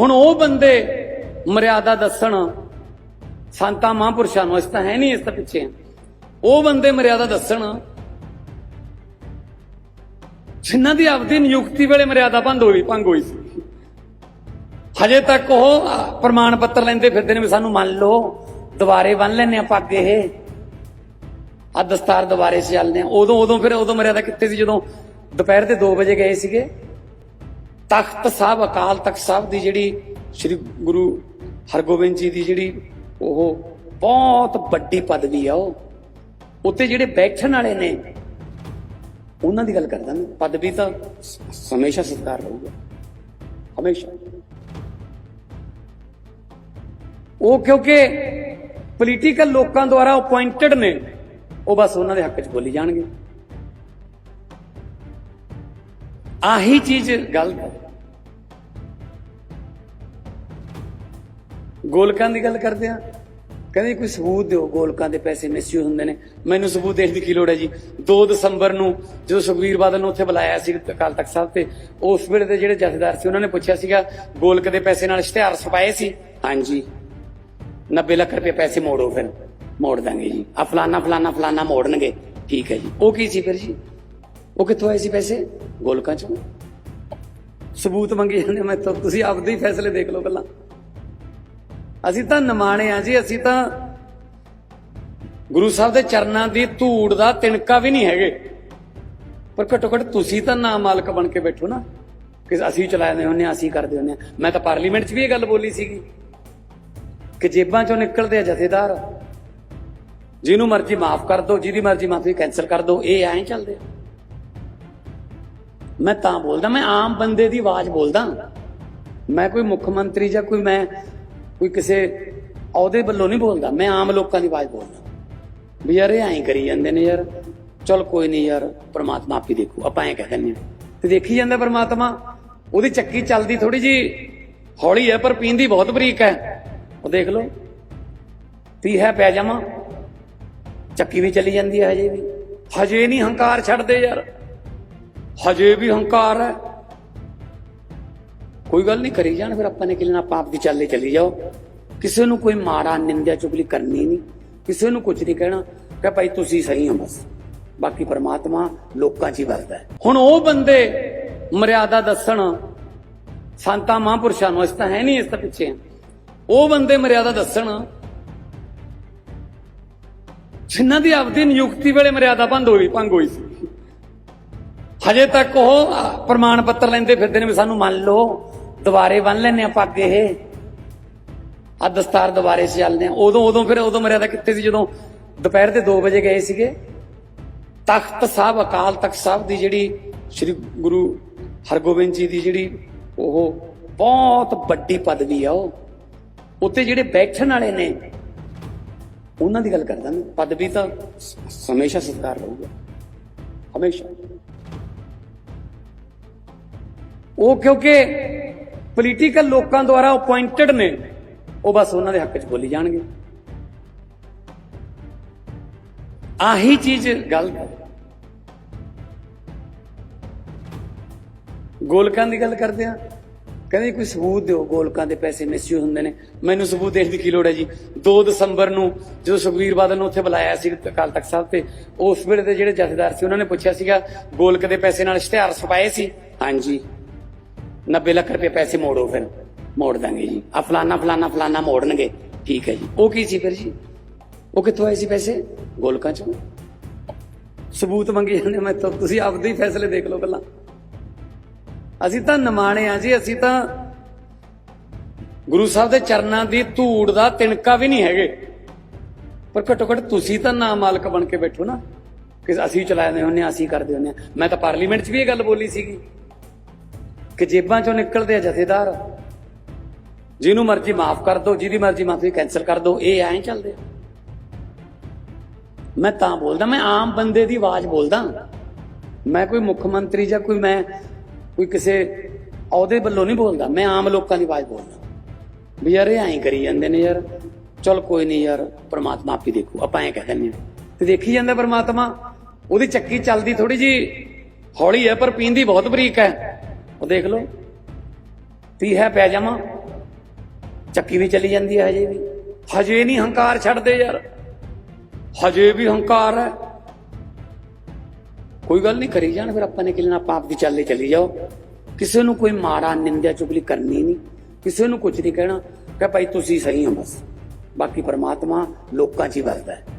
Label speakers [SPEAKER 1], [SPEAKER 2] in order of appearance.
[SPEAKER 1] ਹੁਣ ਉਹ ਬੰਦੇ ਮਰਿਆਦਾ ਦੱਸਣ, ਸੰਤਾਂ ਮਹਾਂਪੁਰਸ਼ਾਂ ਨੂੰ ਇਸ ਤਾਂ ਹੈ ਨਹੀਂ ਇਸ ਤਾਂ ਪਿੱਛੇ ਉਹ ਬੰਦੇ ਮਰਿਆਦਾ ਦੱਸਣ, ਜਿਨ੍ਹਾਂ ਦੀ ਆਪਦੀ ਨਿਯੁਕਤੀ ਵੇਲੇ ਮਰਿਆਦਾ ਭੰਗ ਹੋਈ ਭੰਗ ਹੋਈ ਸੀ। ਹਜੇ ਤੱਕ ਉਹ ਪ੍ਰਮਾਣ ਪੱਤਰ ਲੈਂਦੇ ਫਿਰਦੇ ਨੇ ਵੀ ਸਾਨੂੰ ਮੰਨ ਲਓ, ਦੁਬਾਰੇ ਬੰਨ ਲੈਨੇ ਆ ਪੱਗ ਇਹ। ਆ ਦਸਤਾਰ ਦੁਬਾਰੇ ਸੇ ਚੱਲਦੇ ਆ। ਉਦੋਂ ਉਦੋਂ ਫਿਰ ਉਦੋਂ ਮਰਿਆਦਾ ਕਿੱਥੇ ਸੀ? ਜਦੋਂ ਦੁਪਹਿਰ ਦੇ 2 ਵਜੇ ਗਏ ਸੀਗੇ। ਤਖਤ ਸਾਹਿਬ, ਅਕਾਲ ਤਖਤ ਸਾਹਿਬ ਦੀ ਜਿਹੜੀ ਸ੍ਰੀ ਗੁਰੂ ਹਰਗੋਬਿੰਦ ਜੀ ਦੀ ਜਿਹੜੀ ਉਹ ਬਹੁਤ ਵੱਡੀ ਪਦਵੀ ਆ ਉਹ। ਉੱਤੇ ਜਿਹੜੇ ਬੈਠਣ ਵਾਲੇ ਨੇ, ਉਹਨਾਂ ਦੀ ਗੱਲ ਕਰਦਾ ਮੈਂ। ਪਦਵੀ ਤਾਂ ਹਮੇਸ਼ਾ ਸਤਿਕਾਰ ਰਹੂਗਾ। ਹਮੇਸ਼ਾ। ਉਹ ਕਿਉਂਕਿ ਪੋਲੀਟੀਕਲ ਲੋਕਾਂ ਦੁਆਰਾ ਅਪਾਇੰਟਡ ਨੇ, ਉਹ ਬਸ ਉਹਨਾਂ ਦੇ ਹੱਕ 'ਚ ਬੋਲੀ ਜਾਣਗੇ। ਆਹੀ ਚੀਜ਼ ਗਲਤ ਹੈ ਗੋਲਕਾਂ ਦੀ ਗੱਲ ਕਰਦੇ ਆ। ਕਹਿੰਦੇ ਕੋਈ ਸਬੂਤ ਦਿਓ, ਗੋਲਕਾਂ ਦੇ ਪੈਸੇ ਮਿਸਯੂਜ਼ ਹੁੰਦੇ ਨੇ। ਮੈਨੂੰ ਸਬੂਤ ਦੇਣ ਦੀ ਕੀ ਲੋੜ ਹੈ ਜੀ? 2 ਦਸੰਬਰ ਨੂੰ ਜਦੋਂ ਸੁਖਵੀਰ ਬਾਦਲ ਨੂੰ ਉੱਥੇ ਬੁਲਾਇਆ ਸੀ ਅਕਾਲ ਤਖਤ ਸਾਹਿਬ ਤੇ, ਉਸ ਵੇਲੇ ਦੇ ਜਿਹੜੇ ਜਥੇਦਾਰ ਸੀ, ਉਹਨਾਂ ਨੇ ਪੁੱਛਿਆ ਸੀਗਾ, ਗੋਲਕ ਦੇ ਪੈਸੇ ਨਾਲ ਇਸ਼ਤਿਹਾਰ ਛਪਾਏ ਸੀ? ਹਾਂਜੀ। 90 ਲੱਖ ਰੁਪਏ ਪੈਸੇ ਮੋੜੋ ਫਿਰ। ਮੋੜ ਦਾਂਗੇ ਜੀ। ਆ ਫਲਾਨਾ ਫਲਾਨਾ ਫਲਾਨਾ ਮੋੜਨਗੇ। ਠੀਕ ਹੈ ਜੀ। ਉਹ ਕੀ ਸੀ ਫਿਰ ਜੀ? ਉਹ ਕਿੱਥੋਂ ਆਏ ਸੀ ਪੈਸੇ? ਗੋਲਕਾਂ ਚੋਂ? ਸਬੂਤ ਮੰਗੇ ਜਾਂਦੇ ਮੈਂ ਤਾਂ। ਤੁਸੀਂ ਆਪਦੇ ਹੀ ਫੈਸਲੇ ਦੇਖ ਲਓ ਪਹਿਲਾਂ। ਅਸੀਂ ਤਾਂ ਨਿਮਾਣੇ ਆ ਜੀ, ਅਸੀਂ ਤਾਂ ਗੁਰੂ ਸਾਹਿਬ ਦੇ ਚਰਨਾਂ ਦੀ ਧੂੜ ਦਾ ਤਿਣਕਾ ਵੀ ਨਹੀਂ ਹੈਗੇ। ਪਰ ਘੱਟੋ ਘੱਟ ਤੁਸੀਂ ਤਾਂ ਨਾ ਮਾਲਕ ਬਣ ਕੇ ਬੈਠੋ ਨਾ। ਕਿ ਅਸੀਂ ਚਲਾਉਂਦੇ ਹੁੰਨੇ ਆ, ਅਸੀਂ ਕਰਦੇ ਹੁੰਨੇ ਆ। ਮੈਂ ਤਾਂ ਪਾਰਲੀਮੈਂਟ 'ਚ ਵੀ ਇਹ ਗੱਲ ਬੋਲੀ ਸੀਗੀ। ਕਿ ਜੇਬਾਂ 'ਚੋਂ ਨਿਕਲਦੇ ਆ ਜਥੇਦਾਰ। ਜਿਹਨੂੰ ਮਰਜ਼ੀ ਮਾਫ ਕਰ ਦਿਓ ਜਿਹਦੀ ਮਰਜ਼ੀ ਮਾਫੀ ਕੈਨਸਲ ਕਰ ਦਿਓ ਇਹ ਐਂ ਚੱਲਦੇ ਆ। ਮੈਂ ਤਾਂ ਬੋਲਦਾ, ਮੈਂ ਆਮ ਬੰਦੇ ਦੀ ਆਵਾਜ਼ ਬੋਲਦਾ। ਮੈਂ ਕੋਈ ਮੁੱਖ ਮੰਤਰੀ ਜਾਂ ਕੋਈ ਮੈਂ ਕੋਈ ਕਿਸੇ ਅਹੁਦੇ ਵੱਲੋਂ ਨਹੀਂ ਬੋਲਦਾ, ਮੈਂ ਆਮ ਲੋਕਾਂ ਦੀ ਆਵਾਜ਼ ਬੋਲਦਾ। ਵੀ ਯਾਰ ਇਹ ਐਂ ਕਰੀ ਜਾਂਦੇ ਨੇ ਯਾਰ, ਚਲ ਕੋਈ ਨਹੀਂ ਯਾਰ, ਪ੍ਰਮਾਤਮਾ ਹੀ ਦੇਖੂ, ਆਪਾਂ ਐਂ ਕਹਿ ਦਿੰਦੇ ਹਾਂ। ਤੇ ਦੇਖੀ ਜਾਂਦਾ ਪ੍ਰਮਾਤਮਾ, ਉਹਦੀ ਚੱਕੀ ਚੱਲਦੀ ਥੋੜੀ ਜੀ ਹੌਲੀ ਹੈ, ਪਰ ਪੀਂਦੀ ਬਹੁਤ ਬਰੀਕ ਹੈ। ਉਹ ਦੇਖ ਲਓ ਤੀ ਹੈ ਪੈ ਜਾਵਾਂ, ਚੱਕੀ ਵੀ ਚਲੀ ਜਾਂਦੀ ਹੈ ਹਜੇ ਵੀ। ਹਜੇ ਨਹੀਂ ਹੰਕਾਰ ਛੱਡਦੇ ਯਾਰ। ਹਜੇ ਵੀ ਹੰਕਾਰ ਹੈ। ਕੋਈ ਗੱਲ ਨਹੀਂ, ਕਰੀ ਜਾਣ ਫਿਰ ਆਪਾਂ ਨੇ ਕਿਲਣਾ ਪਾਪ ਦੀ ਚਾਲੇ ਚਲੀ ਜਾਓ। ਕਿਸੇ ਨੂੰ ਕੋਈ ਮਾਰਾ ਨਿੰਦਿਆ ਚੁਗਲੀ ਕਰਨੀ ਨਹੀਂ। ਕਿਸੇ ਨੂੰ ਕੁਝ ਨਹੀਂ ਕਹਿਣਾ। ਕਿ ਭਾਈ ਤੁਸੀਂ ਸਹੀ ਹੋ ਬਸ। ਬਾਕੀ ਪਰਮਾਤਮਾ ਲੋਕਾਂ 'ਚ ਹੀ ਵਰਦਾ ਹੈ। ਹੁਣ ਉਹ ਬੰਦੇ ਮਰਿਆਦਾ ਦੱਸਣ, ਸੰਤਾਂ ਮਹਾਂਪੁਰਸ਼ਾਂ ਨੂੰ ਇਸ ਤਾਂ ਹੈ ਨਹੀਂ, ਇਸ ਤਾਂ ਪਿੱਛੇ ਉਹ ਬੰਦੇ ਮਰਿਆਦਾ ਦੱਸਣ, ਜਿਨ੍ਹਾਂ ਦੀ ਆਪਦੀ ਨਿਯੁਕਤੀ ਵੇਲੇ ਮਰਿਆਦਾ ਭੰਗ ਹੋਈ ਭੰਗ ਹੋਈ ਸੀ। ਹਜੇ ਤੱਕ ਉਹ ਪ੍ਰਮਾਣ ਪੱਤਰ ਲੈਂਦੇ ਫਿਰਦੇ ਨੇ ਵੀ ਸਾਨੂੰ ਮੰਨ ਲਓ, ਦੁਬਾਰੇ ਬੰਨ ਲੈਨੇ ਆ ਪੱਗ ਇਹ। ਆ ਦਸਤਾਰ ਦੁਬਾਰੇ ਸੇ ਚੱਲਦੇ ਆ ਉਦੋਂ ਉਦੋਂ ਫਿਰ ਉਦੋਂ ਮਰਿਆਦਾ ਕਿੱਥੇ ਸੀ? ਜਦੋਂ ਦੁਪਹਿਰ ਦੇ 2 ਵਜੇ ਗਏ ਸੀਗੇ। ਤਖਤ ਸਾਹਿਬ, ਅਕਾਲ ਤਖਤ ਸਾਹਿਬ ਦੀ ਜਿਹੜੀ ਸ੍ਰੀ ਗੁਰੂ ਹਰਗੋਬਿੰਦ ਜੀ ਦੀ ਜਿਹੜੀ ਉਹ ਬਹੁਤ ਵੱਡੀ ਪਦਵੀ ਆ ਉਹ। ਉੱਤੇ ਜਿਹੜੇ ਬੈਠਣ ਵਾਲੇ ਨੇ, ਉਹਨਾਂ ਦੀ ਗੱਲ ਕਰਦਾ ਮੈਂ। ਪਦਵੀ ਤਾਂ ਹਮੇਸ਼ਾ ਸਤਿਕਾਰ ਰਹੂਗਾ। ਹਮੇਸ਼ਾ। ਉਹ ਕਿਉਂਕਿ ਪੋਲੀਟੀਕਲ ਲੋਕਾਂ ਦੁਆਰਾ ਅਪਾਇੰਟਡ ਨੇ, ਉਹ ਬਸ ਉਹਨਾਂ ਦੇ ਹੱਕ 'ਚ ਬੋਲੀ ਜਾਣਗੇ। ਆਹੀ ਚੀਜ਼ ਗੱਲ ਹੈ। ਗੋਲਕਾਂ ਦੀ ਗੱਲ ਕਰਦੇ ਆ। ਕਹਿੰਦੇ ਕੋਈ ਸਬੂਤ ਦਿਓ, ਗੋਲਕਾਂ ਦੇ ਪੈਸੇ ਮਿਸਯੂਜ਼ ਹੁੰਦੇ ਨੇ। ਮੈਨੂੰ ਸਬੂਤ ਦੇਣ ਦੀ ਕੀ ਲੋੜ ਹੈ ਜੀ? 2 ਦਸੰਬਰ ਨੂੰ ਜਦੋਂ ਸੁਖਵੀਰ ਬਾਦਲ ਨੂੰ ਉੱਥੇ ਬੁਲਾਇਆ ਸੀ ਅਕਾਲ ਤਖਤ ਸਾਹਿਬ ਤੇ, ਉਸ ਵੇਲੇ ਦੇ ਜਿਹੜੇ ਜਥੇਦਾਰ ਸੀ, ਉਹਨਾਂ ਨੇ ਪੁੱਛਿਆ ਸੀਗਾ, ਗੋਲਕ ਦੇ ਪੈਸੇ ਨਾਲ ਇਸ਼ਤਿਹਾਰ ਛਪਾਏ ਸੀ? ਹਾਂਜੀ। 90 ਲੱਖ ਰੁਪਏ ਪੈਸੇ ਮੋੜੋ ਫਿਰ। ਮੋੜ ਦਾਂਗੇ ਜੀ। ਆ ਫਲਾਨਾ ਫਲਾਨਾ ਫਲਾਨਾ ਮੋੜਨਗੇ। ਠੀਕ ਹੈ ਜੀ। ਉਹ ਕੀ ਸੀ ਫਿਰ ਜੀ? ਉਹ ਕਿੱਥੋਂ ਆਏ ਸੀ ਪੈਸੇ? ਗੋਲਕਾਂ ਚੋਂ? ਸਬੂਤ ਮੰਗੇ ਜਾਂਦੇ ਮੈਂ ਤਾਂ ਤੁਸੀਂ ਆਪਦੇ ਹੀ ਫੈਸਲੇ ਦੇਖ ਲਓ ਪਹਿਲਾਂ। ਅਸੀਂ ਤਾਂ ਨਿਮਾਣੇ ਆ ਜੀ। ਅਸੀਂ ਤਾਂ ਗੁਰੂ ਸਾਹਿਬ ਦੇ ਚਰਨਾਂ ਦੀ ਧੂੜ ਦਾ ਤਿਣਕਾ ਵੀ ਨਹੀਂ ਹੈਗੇ। ਪਰ ਘੱਟੋ ਘੱਟ ਤੁਸੀਂ ਤਾਂ ਨਾ ਮਾਲਕ ਬਣ ਕੇ ਬੈਠੋ ਨਾ। ਕਿ ਅਸੀਂ ਚਲਾਉਂਦੇ ਹੁੰਨੇ ਆ ਅਸੀਂ ਕਰਦੇ ਹੁੰਨੇ ਆ ਮੈਂ ਤਾਂ ਪਾਰਲੀਮੈਂਟ 'ਚ ਵੀ ਇਹ ਗੱਲ ਬੋਲੀ ਸੀਗੀ। ਕਿ ਜੇਬਾਂ 'ਚੋਂ ਨਿਕਲਦੇ ਆ ਜਥੇਦਾਰ। ਜਿਹਨੂੰ ਮਰਜ਼ੀ ਮਾਫ ਕਰ ਦਿਓ ਜਿਹਦੀ ਮਰਜ਼ੀ ਮਾਫੀ ਕੈਨਸਲ ਕਰ ਦਿਓ ਇਹ ਐਂ ਚੱਲਦੇ ਆ। ਮੈਂ ਤਾਂ ਬੋਲਦਾ, ਮੈਂ ਆਮ ਬੰਦੇ ਦੀ ਆਵਾਜ਼ ਬੋਲਦਾ। ਮੈਂ ਕੋਈ ਮੁੱਖ ਮੰਤਰੀ ਜਾਂ ਕੋਈ ਮੈਂ ਕੋਈ ਕਿਸੇ ਅਹੁਦੇ ਵੱਲੋਂ ਨਹੀਂ ਬੋਲਦਾ, ਮੈਂ ਆਮ ਲੋਕਾਂ ਦੀ ਆਵਾਜ਼ ਬੋਲਦਾ। ਵੀ ਯਾਰ ਇਹ ਐਂ ਕਰੀ ਜਾਂਦੇ ਨੇ ਯਾਰ। ਚਲ ਕੋਈ ਨਹੀਂ ਯਾਰ, ਪ੍ਰਮਾਤਮਾ ਆਪੀ ਦੇਖੂ, ਆਪਾਂ ਐਂ ਕਹਿ ਦਿੰਦੇ ਹਾਂ। ਤੇ ਦੇਖੀ ਜਾਂਦਾ ਪ੍ਰਮਾਤਮਾ, ਉਹਦੀ ਚੱਕੀ ਚੱਲਦੀ ਥੋੜੀ ਜੀ ਹੌਲੀ ਹੈ, ਪਰ ਪੀਂਦੀ ਬਹੁਤ ਬਰੀਕ ਹੈ। ਉਹ ਦੇਖ ਲਓ। ਪੀ ਹੈ ਪੈ ਜਾਵਾਂ ਚੱਕੀ ਵੀ ਚਲੀ ਜਾਂਦੀ ਹੈ ਹਜੇ ਵੀ। ਹਜੇ ਨਹੀਂ ਹੰਕਾਰ ਛੱਡਦੇ ਯਾਰ। ਹਜੇ ਵੀ ਹੰਕਾਰ ਹੈ। ਕੋਈ ਗੱਲ ਨਹੀਂ, ਕਰੀ ਜਾਣ ਫਿਰ ਆਪਾਂ ਨੇ ਕਿ ਲੈਣਾ। ਆਪਾਂ ਆਪ ਦੀ ਚੱਲੇ ਚਲੀ ਜਾਓ। ਕਿਸੇ ਨੂੰ ਕੋਈ ਮਾੜਾ, ਨਿੰਦਿਆ, ਚੁਗਲੀ ਕਰਨੀ ਨਹੀਂ। ਕਿਸੇ ਨੂੰ ਕੁਝ ਨਹੀਂ ਕਹਿਣਾ। ਕਿ ਭਾਈ ਤੁਸੀਂ ਸਹੀ ਹੋ ਬਸ। ਬਾਕੀ ਪਰਮਾਤਮਾ ਲੋਕਾਂ 'ਚ ਹੀ ਵਸਦਾ ਹੈ।